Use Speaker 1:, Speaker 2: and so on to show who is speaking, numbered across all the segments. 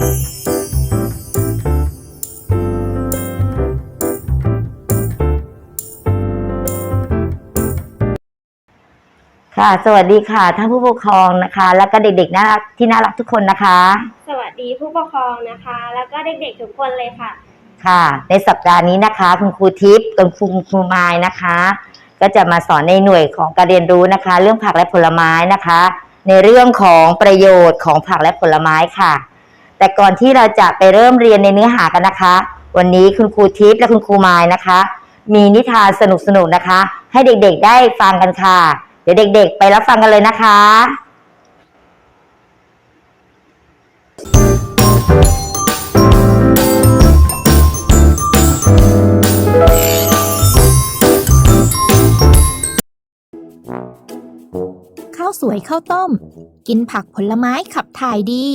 Speaker 1: ค่ะ สวัสดีค่ะท่านผู้ปกครองนะคะ แล้วก็เด็กๆน่ารักที่น่ารักทุกคนนะคะ
Speaker 2: สวัสดีผู้ปกครองนะคะ แล้วก็เด็กๆทุกคนเลยค่ะ
Speaker 1: ค่ะ ในสัปดาห์นี้นะคะ คุณครูทิพย์กับคุณครูไม้นะคะ ก็จะมาสอนในหน่วยของการเรียนรู้นะคะ เรื่องผักและผลไม้นะคะ ในเรื่องของประโยชน์ของผักและผลไม้ค่ะ แต่ก่อนที่เราจะไปเริ่มเรียนในเนื้อหากันนะคะ วันนี้คุณครูทิพย์และคุณครูไม้นะคะ มีนิทานสนุกๆนะคะ ให้เด็กๆได้ฟังกันค่ะ เดี๋ยวเด็ก ๆ ไปรับฟังกันเลยนะคะ
Speaker 3: ข้าวสวยข้าวต้ม กินผักผลไม้ขับถ่ายดี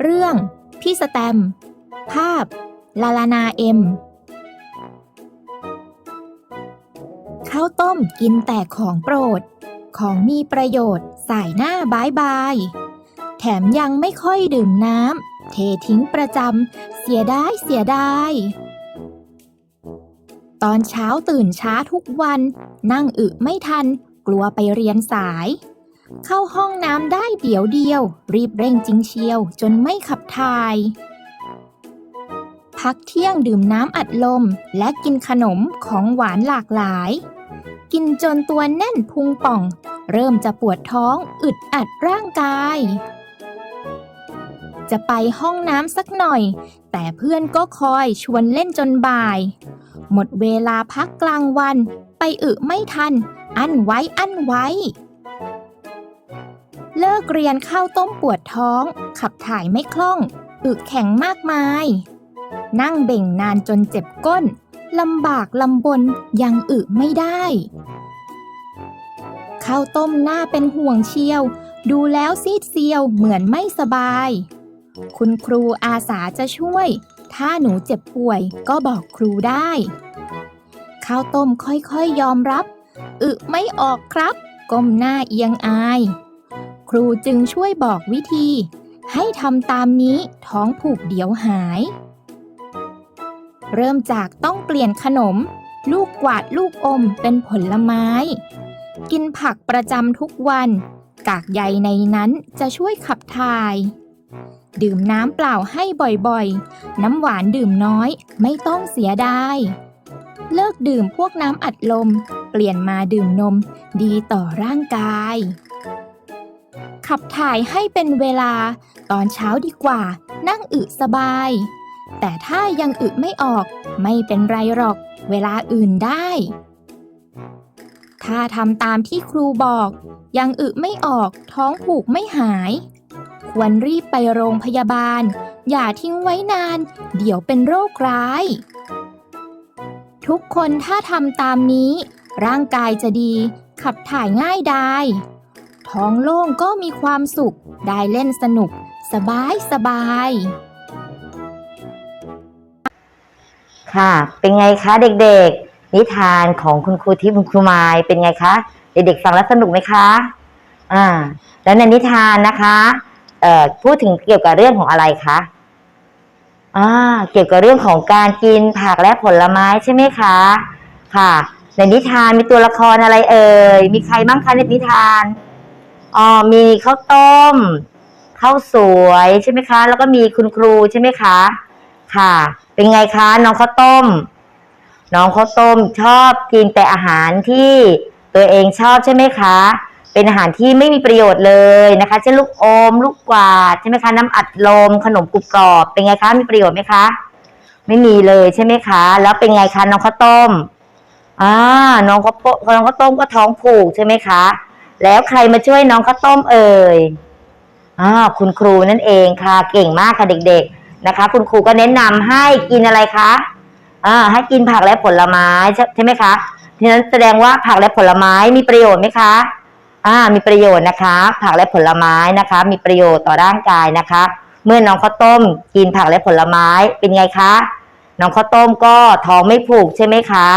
Speaker 3: เรื่องพี่สแตม ภาพ ลาลานาเอ็มข้าวต้มกินแต่ของโปรด ของมีประโยชน์สายหน้าบายบาย แถมยังไม่ค่อยดื่มน้ำเททิ้งประจำเสียดายเสียดายตอนเช้าตื่นช้าทุกวัน นั่งอึไม่ทัน กลัวไปเรียนสาย เข้าห้องน้ำได้เดี๋ยวเดียว รีบเร่งจริงเชียว จนไม่ขับถ่าย พักเที่ยงดื่มน้ำอัดลม และกินขนมของหวานหลากหลาย กินจนตัวแน่นพุงป่อง เริ่มจะปวดท้องอึดอัดร่างกาย จะไปห้องน้ำสักหน่อย แต่เพื่อนก็คอยชวนเล่นจนบ่าย หมดเวลาพักกลางวัน ไปอึไม่ทัน อั้นไว้อั้นไว้ เลิกเรียนข้าวต้มปวดท้อง ขับถ่ายไม่คล่อง อึแข็งมากมาย นั่งเบ่งนานจนเจ็บก้นลำบากลำบนยังอึไม่ได้ข้าวต้มหน้าเป็นห่วงเชียว ดูแล้วซีดเซียวเหมือนไม่สบาย คุณครูอาสาจะช่วย ถ้าหนูเจ็บป่วยก็บอกครูได้ข้าวต้มค่อยๆยอมรับ อึไม่ออกครับ ก้มหน้าเอียงอาย ครูจึงช่วยบอกวิธี ให้ทำตามนี้ท้องผูกเดี๋ยวหาย เริ่มจากต้องเปลี่ยนขนม ลูกกวาดลูกอมเป็นผลไม้ กินผักประจำทุกวัน กากใยในนั้นจะช่วยขับถ่าย ดื่มน้ำเปล่าให้บ่อยๆ น้ำหวานดื่มน้อยไม่ต้องเสียดายเลิกดื่มพวกน้ำอัดลม เปลี่ยนมาดื่มนม ดีต่อร่างกาย ขับถ่ายให้เป็นเวลา ตอนเช้าดีกว่า นั่งอึสบาย แต่ถ้ายังอึไม่ออก ไม่เป็นไรหรอก เวลาอื่นได้ ถ้าทำตามที่ครูบอก ยังอึไม่ออก ท้องผูกไม่หาย ควรรีบไปโรงพยาบาล อย่าทิ้งไว้นาน เดี๋ยวเป็นโรคร้าย ทุกคนถ้าทำตามนี้ ร่างกายจะดี ขับถ่ายง่ายได้ ท้องโล่งก็มีความสุข ได้เล่นสนุก สบายสบาย
Speaker 1: ค่ะ เป็นไงคะเด็กๆ นิทานของคุณครูทิพย์คุณครูไม้เป็นไงคะ เด็กๆฟังแล้วสนุกไหมคะอ่าแล้วในนิทานนะคะเอ่อพูดถึงเกี่ยวกับเรื่องของอะไรคะอ่าเกี่ยวกับเรื่องของการกินผักและผลไม้ใช่ไหมคะ ค่ะ ในนิทานมีตัวละครอะไรเอ่ย มีใครบ้างคะในนิทาน อ๋อมีข้าวต้มข้าวสวยใช่ไหมคะ แล้วก็มีคุณครูใช่ไหมคะ ค่ะ เป็นไงคะ น้องข้าวต้ม น้องข้าวต้มชอบกินแต่อาหารที่ตัวเองชอบใช่ไหมคะ เป็นอาหารที่ไม่มีประโยชน์เลยนะคะ เช่นลูกอม ลูกกวาดใช่ไหมคะ น้ำอัดลม ขนมกรุบกรอบ เป็นไงคะ มีประโยชน์ไหมคะ ไม่มีเลยใช่ไหมคะ แล้วเป็นไงคะน้องข้าวต้มอ่าน้องข้าวน้องข้าวต้มก็ท้องผูกใช่ไหมคะ แล้วใครมาช่วยน้องข้าวต้มเอ่ยอ่าคุณครูนั่นเองค่ะ เก่งมากค่ะเด็ก ๆนะคะ คุณครูก็แนะนำให้กินอะไรคะอ่าให้กินผักและผลไม้ใช่ใช่ไหมคะทีนั้นแสดงว่าผักและผลไม้มีประโยชน์ไหมคะอ่ามีประโยชน์นะคะ ผักและผลไม้นะคะ มีประโยชน์ต่อร่างกายนะคะ เมื่อน้องข้าวต้ม กินผักและผลไม้เป็นไงคะ น้องข้าวต้มก็ท้องไม่ผูกใช่ไหมคะ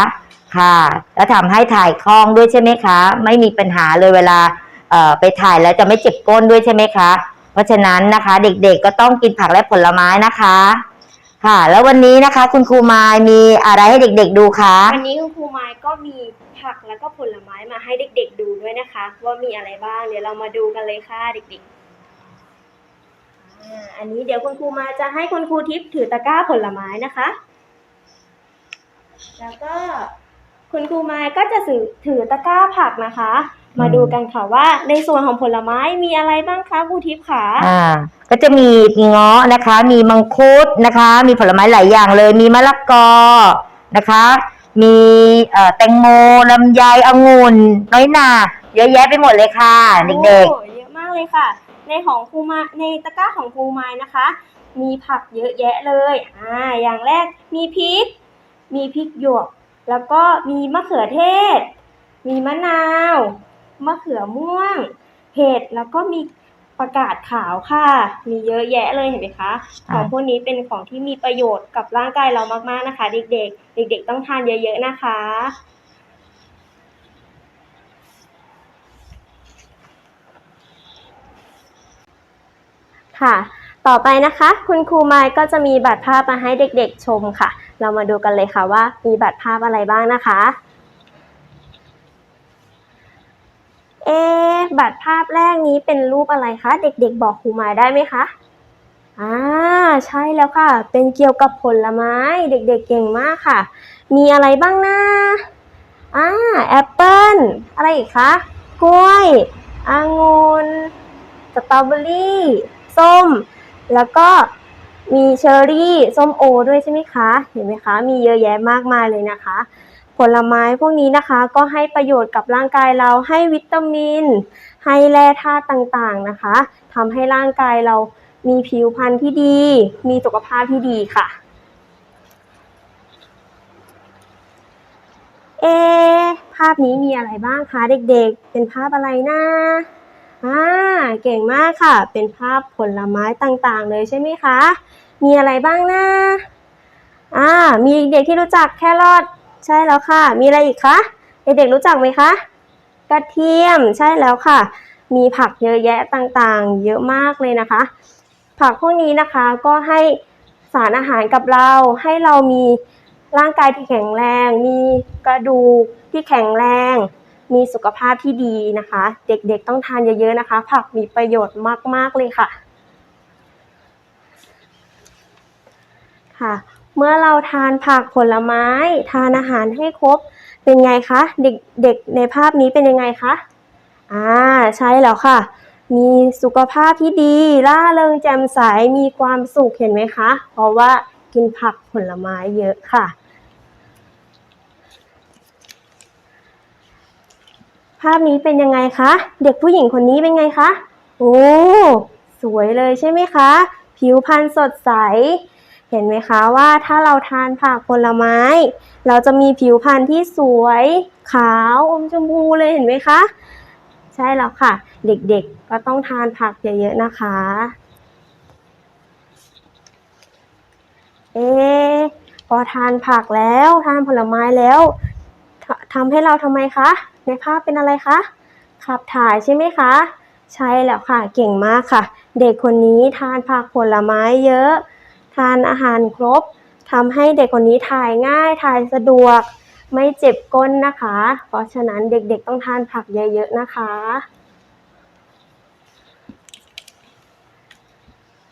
Speaker 1: ค่ะ แล้วทำให้ถ่ายคล่องด้วยใช่ไหมคะ ไม่มีปัญหาเลยเวลาไปถ่ายแล้วจะไม่เจ็บก้นด้วยใช่ไหมคะ เพราะฉะนั้นนะคะ เด็กๆก็ต้องกินผักและผลไม้นะคะ ค่ะ แล้ววันนี้นะคะ คุณครูมายมีอะไรให้เด็ก ๆ ดูคะ
Speaker 2: วันนี้คุณครูไม้ก็มีผักแล้วก็ผลไม้มาให้เด็ก ๆ ดูด้วยนะคะ ว่ามีอะไรบ้างเดี๋ยวเรามาดูกันเลยค่ะเด็กๆอันนี้เดี๋ยวคุณครูมาจะให้คุณครูทิพย์ถือตะกร้าผลไม้นะคะ แล้วก็ คุณครูไม้ก็จะถือถือตะกร้าผักนะคะ มาดูกันค่ะว่า ในส่วนของผลไม้มีอะไรบ้างคะครูทิพย์ค่ะ
Speaker 1: อ่า ก็จะมีเงาะนะคะ มีมังคุดนะคะ มีผลไม้หลายอย่างเลย มีมะละกอนะคะ มีเอ่อแตงโมลำไยองุ่นน้อยหนาเยอะแยะไปหมดเลยค่ะเด็ก
Speaker 2: โอ้เยอะมากเลยค่ะ ในของครูมาในตะกร้าของครูไม้นะคะ มีผักเยอะแยะเลยอ่าอย่างแรกมีพริก มีพริกหยวก แล้วก็มีมะเขือเทศ มีมะนาว มะเขือม่วง เห็ด แล้วก็มีประกาศขาวค่ะ มีเยอะแยะเลยเห็นไหมคะ ของพวกนี้เป็นของที่มีประโยชน์กับร่างกายเรามากๆนะคะ เด็กๆ เด็ก ๆ ต้องทานเยอะๆนะคะ ค่ะ ต่อไปนะคะ คุณครูไมค์ก็จะมีบัตรภาพมาให้เด็กๆชมค่ะ เรามาดูกันเลยค่ะว่ามีบัตรภาพอะไรบ้างนะคะเอบัตรภาพแรกนี้เป็นรูปอะไรคะ เด็กๆ บอกครูไมค์ได้ไหมคะอ่าใช่แล้วค่ะ เป็นเกี่ยวกับผลไม้ เด็กๆ เก่งมากค่ะ มีอะไรบ้างนะอ่าแอปเปิ้ลอะไรอีกคะกล้วยองุ่นสตรอเบอรี่ส้ม แล้วก็มีเชอร์รี่ส้มโอ ด้วยใช่ไหมคะ เห็นไหมคะ มีเยอะแยะมากมายเลยนะคะ ผลไม้พวกนี้นะคะ ก็ให้ประโยชน์กับร่างกายเราให้วิตามิน ให้แร่ธาตุต่างๆนะคะทำให้ร่างกายเรามีผิวพรรณที่ดี มีสุขภาพที่ดีค่ะ เอภาพนี้มีอะไรบ้างคะเด็กๆ เป็นภาพอะไรนะ อ่าเก่งมากค่ะ เป็นภาพผลไม้ต่างๆ เลยใช่ไหมคะ มีอะไรบ้างนะอ่ามีเด็กที่รู้จักแครอทใช่แล้วค่ะ มีอะไรอีกคะเด็กๆรู้จักไหมคะกระเทียมใช่แล้วค่ะ มีผักเยอะแยะต่างๆ เยอะมากเลยนะคะ ผักพวกนี้นะคะก็ให้สารอาหารกับเราให้เรามีร่างกายที่แข็งแรง มีกระดูกที่แข็งแรง มีสุขภาพที่ดีนะคะ เด็กๆต้องทานเยอะๆนะคะ ผักมีประโยชน์มากๆเลยค่ะ ค่ะ เมื่อเราทานผักผลไม้ ทานอาหารให้ครบเป็นไงคะ เด็กเด็กในภาพนี้เป็นยังไงคะอ่าใช่แล้วค่ะ มีสุขภาพที่ดีร่าเริงแจ่มใสมีความสุขเห็นไหมคะ เพราะว่ากินผักผลไม้เยอะค่ะาพนี้เป็นยังไงคะ เด็กผู้หญิงคนนี้เป็นไงคะ โอ้ สวยเลยใช่ไหมคะ ผิวพรรณสดใส เห็นไหมคะว่าถ้าเราทานผักผลไม้ เราจะมีผิวพรรณที่สวย ขาวอมชมพูเลยเห็นไหมคะ ใช่แล้วค่ะ เด็กๆก็ต้องทานผักเยอะๆนะคะ เอะพอทานผักแล้วทานผลไม้แล้วทำให้เราทำไมคะ ในภาพเป็นอะไรคะขับถ่ายใช่ไหมคะ ใช่แล้วค่ะเก่งมากค่ะ เด็กคนนี้ทานผักผลไม้เยอะ ทานอาหารครบทำให้เด็กคนนี้ถ่ายง่ายถ่ายสะดวก ไม่เจ็บก้นนะคะ เพราะฉะนั้นเด็กๆต้องทานผักเยอะๆนะคะ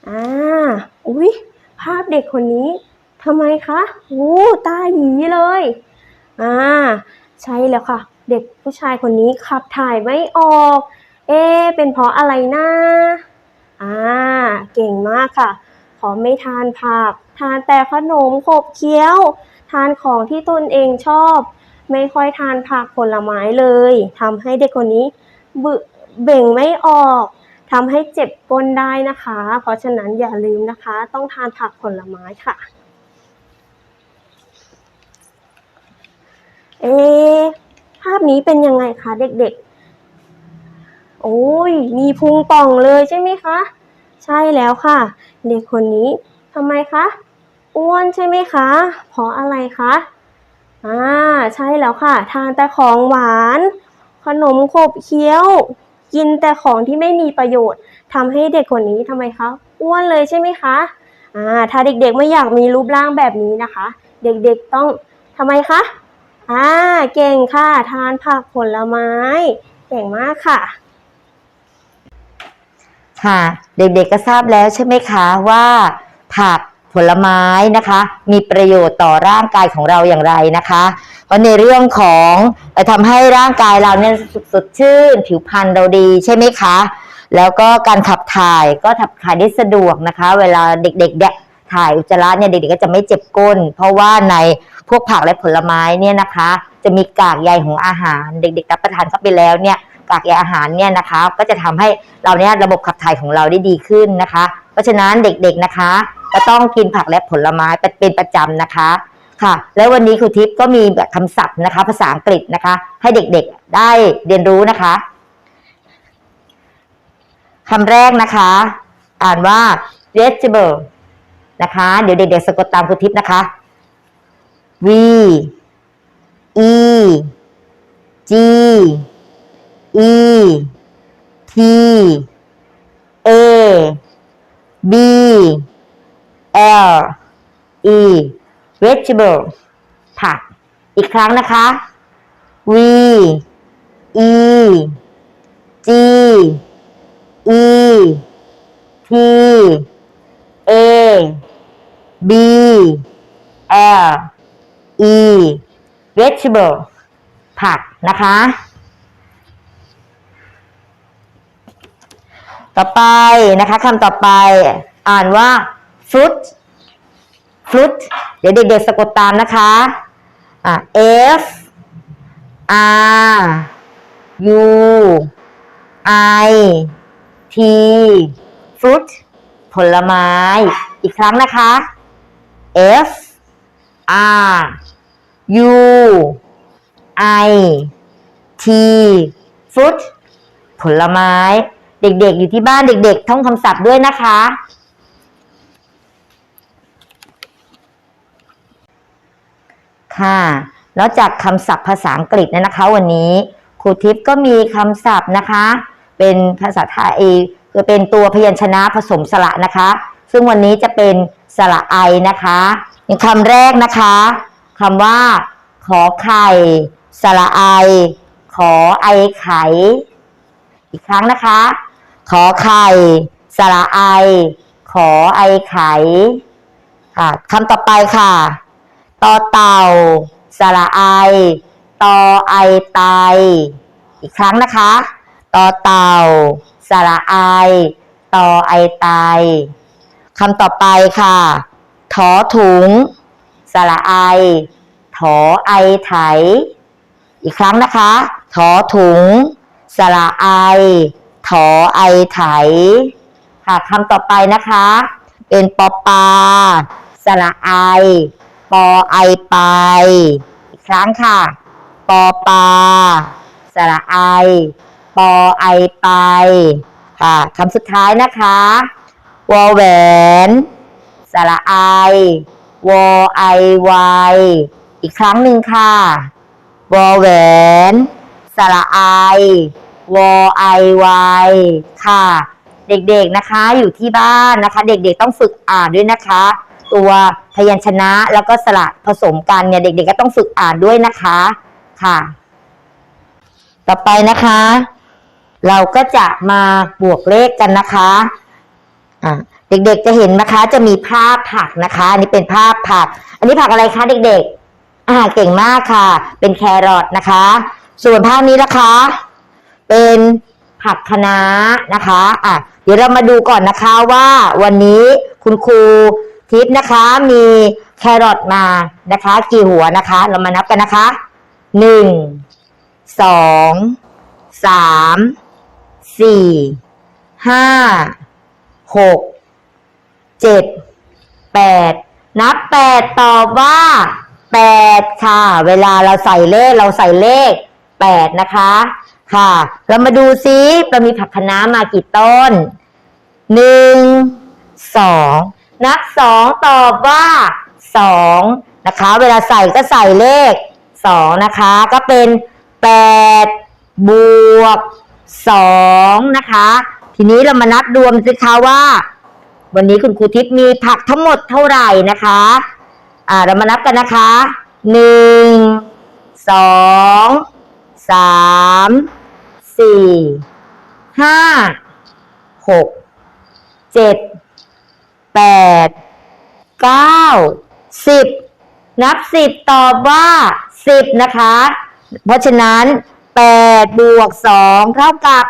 Speaker 2: อ่าอุ๊ยภาพเด็กคนนี้ทำไมคะโอ้ตาหยีเลย อ่า ใช่แล้วค่ะ เด็กผู้ชายคนนี้ขับถ่ายไม่ออก เอ๊เป็นเพราะอะไรนะอ่าเก่งมากค่ะ ขอไม่ทานผัก ทานแต่ขนมขบเคี้ยว ทานของที่ตนเองชอบ ไม่ค่อยทานผักผลไม้เลยทำให้เด็กคนนี้บึเบ่งไม่ออกทำให้เจ็บก้นได้นะคะ เพราะฉะนั้นอย่าลืมนะคะ ต้องทานผักผลไม้ค่ะ เอะ ภาพนี้เป็นยังไงคะเด็กๆ โอ้ย มีพุงป่องเลยใช่ไหมคะ ใช่แล้วค่ะ เด็กคนนี้ทำไมคะ อ้วนใช่ไหมคะ เพราะอะไรคะ อ่า ใช่แล้วค่ะ ทานแต่ของหวาน ขนมขบเคี้ยว กินแต่ของที่ไม่มีประโยชน์ทำให้เด็กคนนี้ทำไมคะ อ้วนเลยใช่ไหมคะ อ่า ถ้าเด็กๆไม่อยากมีรูปร่างแบบนี้นะคะ เด็กๆต้องทำไมคะ อ่าเก่งค่ะ ทานผักผลไม้ เก่งมากค่ะ
Speaker 1: ค่ะ เด็กๆก็ทราบแล้วใช่ไหมคะว่าผักผลไม้นะคะ มีประโยชน์ต่อร่างกายของเราอย่างไรนะคะเพราะในเรื่องของเอ่อทำให้ร่างกายเราเนี่ยสดชื่น ผิวพรรณเราดีใช่ไหมคะ แล้วก็การขับถ่ายก็ขับถ่ายได้สะดวกนะคะ เวลาเด็กๆเนี่ย ถ่ายอุจจาระเนี่ยเด็กๆก็จะไม่เจ็บก้น เพราะว่าในพวกผักและผลไม้เนี่ยนะคะ จะมีกากใยของอาหาร เด็กๆรับประทานเข้าไปแล้วเนี่ยกากใยอาหารเนี่ยนะคะ ก็จะทำให้เราเนี่ยระบบขับถ่ายของเราได้ดีขึ้นนะคะ เพราะฉะนั้นเด็กๆนะคะ ก็ต้องกินผักและผลไม้เป็นประจำนะคะค่ะ แล้ววันนี้ครูทิพย์ก็มีแบบคำศัพท์นะคะ ภาษาอังกฤษนะคะ ให้เด็กๆได้เรียนรู้นะคะคำแรกนะคะ อ่านว่า vegetable นะคะ เดี๋ยวเด็กๆสะกดตามครูทิพย์นะคะ v e g e t a b l e vegetable ผัก อีกครั้งนะคะ v e g e t a b l e vegetable ผักนะคะ ต่อไปนะคะคำต่อไปอ่านว่า fruit fruit เดี๋ยวเด็กๆสะกดตามนะคะอ่า F R U I T fruit ผลไม้ อีกครั้งนะคะ F R U I T fruit ผลไม้ เด็กๆอยู่ที่บ้านเด็ก ๆ ท่องคำศัพท์ด้วยนะคะ ค่ะนอกจากคำศัพท์ภาษาอังกฤษเนี่ยนะคะ วันนี้ครูทิพย์ก็มีคำศัพท์นะคะ เป็นภาษาไทยคือเป็นตัวพยัญชนะผสมสระนะคะ ซึ่งวันนี้จะเป็น สระไอนะคะอย่างคำแรกนะคะคำว่า ขอไข่ สระไอ ขอไอไข่ อีกครั้งนะคะ ขอไข่ สระไอ ขอไอไข่ค่ะคำต่อไปค่ะต่อเต่า สระไอตอไอไต อีกครั้งนะคะต่อเต่า สระไอตอไอไต คำต่อไปค่ะ ถอถุง สระไอ ถอไอไถ อีกครั้งนะคะ ถอถุง สระไอ ถอไอไถ ค่ะคำต่อไปนะคะ เป็นปอปลาสระไอ ปอไอไป อีกครั้งค่ะ ปอปลาสระไอ ปอไอไป ค่ะคำสุดท้ายนะคะ วอแหวน สระไอวอไอไวอีกครั้งหนึ่งค่ะวอแหวน สระไอวอไอไวค่ะ เด็กๆนะคะอยู่ที่บ้านนะคะ เด็กๆต้องฝึกอ่านด้วยนะคะ ตัวพยัญชนะแล้วก็สระผสมกันเนี่ยเด็กๆก็ต้องฝึกอ่านด้วยนะคะค่ะ ต่อไปนะคะ เราก็จะมาบวกเลขกันนะคะ อ่าเด็กๆจะเห็นนะคะ จะมีภาพผักนะคะ อันนี้เป็นภาพผัก อันนี้ผักอะไรคะเด็กๆ อ่าเก่งมากค่ะ เป็นแครอทนะคะ ส่วนภาพนี้นะคะ เป็นผักคะน้านะคะ อะเดี๋ยวเรามาดูก่อนนะคะว่าวันนี้คุณครูทิพย์นะคะ มีแครอทมานะคะ กี่หัวนะคะ เรามานับกันนะคะหนึ่งสองสามสี่ห้า หกเจ็ดแปดนับแปดตอบว่าแปดค่ะ เวลาเราใส่เลขเราใส่เลขแปดนะคะค่ะ เรามาดูซิเรามีผักคะน้ามากี่ต้นหนึ่งสองนับสองตอบว่าสองนะคะ เวลาใส่ก็ใส่เลขสองนะคะ ก็เป็นแปดบวกสองนะคะ ทีนี้เรามานับรวมสิคะว่า วันนี้คุณครูทิพย์มีผักทั้งหมดเท่าไหร่นะคะ อ่า เรามานับกันนะคะหนึ่งสองสามสี่ห้าหกเจ็ดแปดเก้าสิบนับสิบตอบว่าสิบนะคะ เพราะฉะนั้นแปดบวกสองเท่ากับ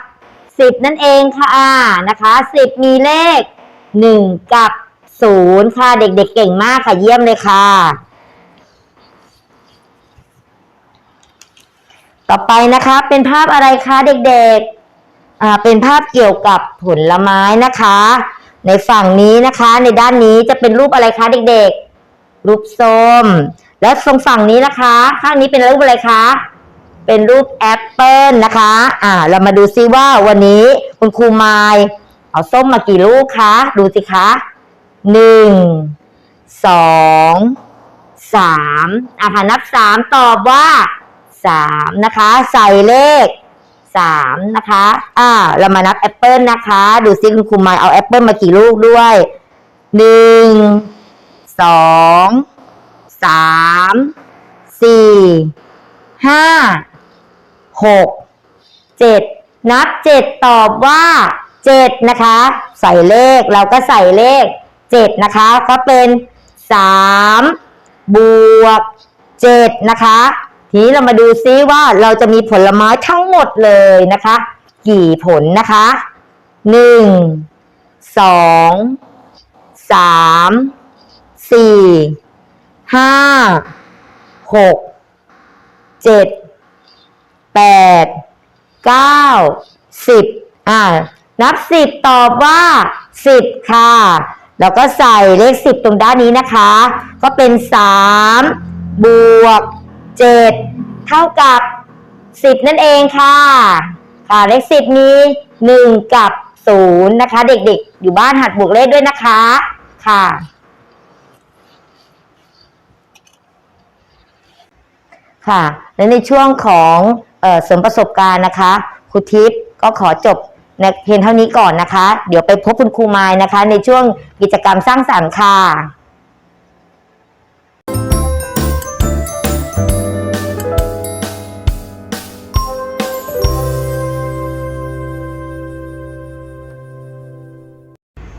Speaker 1: สิบนั่นเองค่ะนะคะสิบมีเลขหนึ่งกับศูนย์ค่ะ เด็กๆเก่งมากค่ะเยี่ยมเลยค่ะ ต่อไปนะคะเป็นภาพอะไรคะเด็กๆอ่าเป็นภาพเกี่ยวกับผลไม้นะคะ ในฝั่งนี้นะคะ ในด้านนี้จะเป็นรูปอะไรคะเด็กๆ รูปส้ม แล้วตรงฝั่งนี้นะคะ ข้างนี้เป็นรูปอะไรคะ เป็นรูปแอปเปิลนะคะ อ่า เรามาดูซิว่าวันนี้คุณครูไมายเอาส้มมากี่ลูกคะ ดูสิคะหนึ่งสองสามอะค่ะนับสามตอบว่าสามนะคะ ใส่เลขสามนะคะ อ่า เรามานับแอปเปิลนะคะ ดูซิคุณครูไมายเอาแอปเปิลมากี่ลูกด้วยหนึ่งสองสามสี่ห้า หกเจ็ดนับเจ็ดตอบว่าเจ็ดนะคะ ใส่เลขเราก็ใส่เลขเจ็ดนะคะก็เป็นสามบวกเจ็ดนะคะทีนี้เรามาดูซิว่าเราจะมีผลไม้ทั้งหมดเลยนะคะ กี่ผลนะคะหนึ่งสองสามสี่ห้าหกเจ็ด แปดเก้าสิบอ่านับสิบตอบว่าสิบค่ะ แล้วก็ใส่เลขสิบตรงด้านนี้นะคะ ก็เป็นสามบวกเจ็ดเท่ากับสิบนั่นเองค่ะ ค่ะเลขสิบมีหนึ่งกับศูนย์นะคะ เด็กๆ อยู่บ้านหัดบวกเลขด้วยนะคะ ค่ะ ค่ะ และในช่วงของ เสริมประสบการณ์นะคะครูทิพย์ก็ขอจบเพียงเท่านี้ก่อนนะคะ เดี๋ยวไปพบคุณครูไม้นะคะ ในช่วงกิจกรรมสร้างสรรค์ค่ะ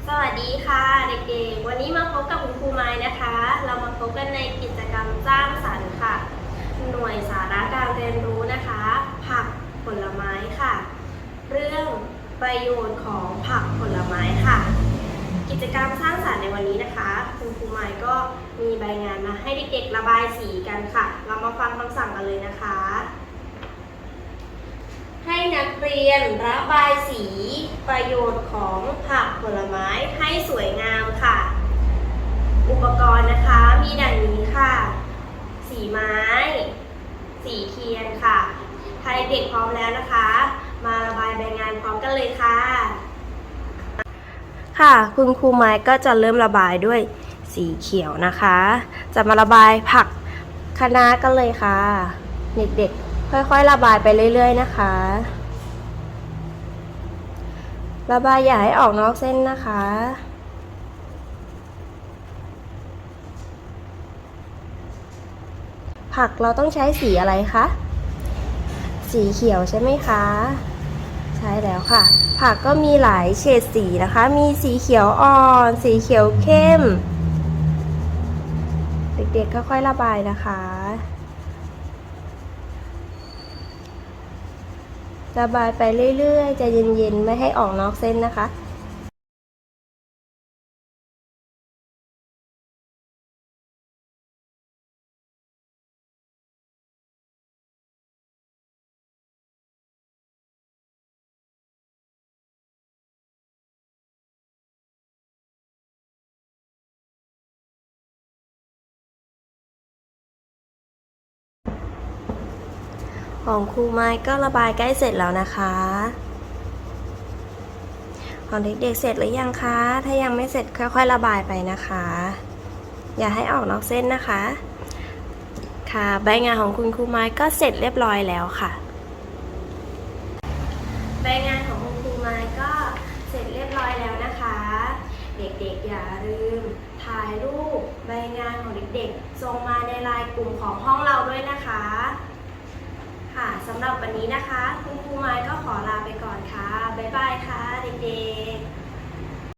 Speaker 2: สวัสดีค่ะเด็กๆวันนี้มาพบกับคุณครูไม้นะคะเรามาพบกันในกิจกรรมสร้างสรรค์ค่ะ หน่วยสาระการเรียนรู้ ผลไม้ค่ะ เรื่องประโยชน์ของผักผลไม้ค่ะ กิจกรรมสร้างสรรค์ในวันนี้นะคะ คุณครูไม้ก็มีใบงานมาให้เด็กๆระบายสีกันค่ะ เรามาฟังคำสั่งกันเลยนะคะ ให้นักเรียนระบายสีประโยชน์ของผักผลไม้ให้สวยงามค่ะ อุปกรณ์นะคะมีดังนี้ค่ะ สีไม้ สีเทียนค่ะ ถ้าเด็กพร้อมแล้วนะคะ มาระบายใบงานพร้อมกันเลยค่ะ ค่ะ คุณครูไม้ก็จะเริ่มระบายด้วยสีเขียวนะคะ จะมาระบายผักคะน้ากันเลยค่ะ เด็กๆ ค่อยๆ ระบายไปเรื่อย ๆ นะคะ ระบายอย่าให้ออกนอกเส้นนะคะผักเราต้องใช้สีอะไรคะ สีเขียวใช่ไหมคะ ใช่แล้วค่ะ ผักก็มีหลายเฉดสีนะคะ มีสีเขียวอ่อน สีเขียวเข้ม เด็กๆค่อยๆระบายนะคะระบายไปเรื่อยๆ จะเย็นๆ ไม่ให้ออกนอกเส้นนะคะ ของครูไม้ก็ระบายใกล้เสร็จแล้วนะคะ ของเด็กๆเสร็จหรือยังคะ ถ้ายังไม่เสร็จค่อยๆระบายไปนะคะ อย่าให้ออกนอกเส้นนะคะ ค่ะใบงานของคุณครูไม้ก็เสร็จเรียบร้อยแล้วค่ะ ใบงานของคุณครูไม้ก็เสร็จเรียบร้อยแล้วนะคะ เด็กๆอย่าลืมถ่ายรูปใบงานของเด็กๆส่งมาในไลน์กลุ่มของห้อง สำหรับวันนี้นะคะ คุณครูไม้ก็ขอลาไปก่อนค่ะ บ๊ายบายค่ะเด็ก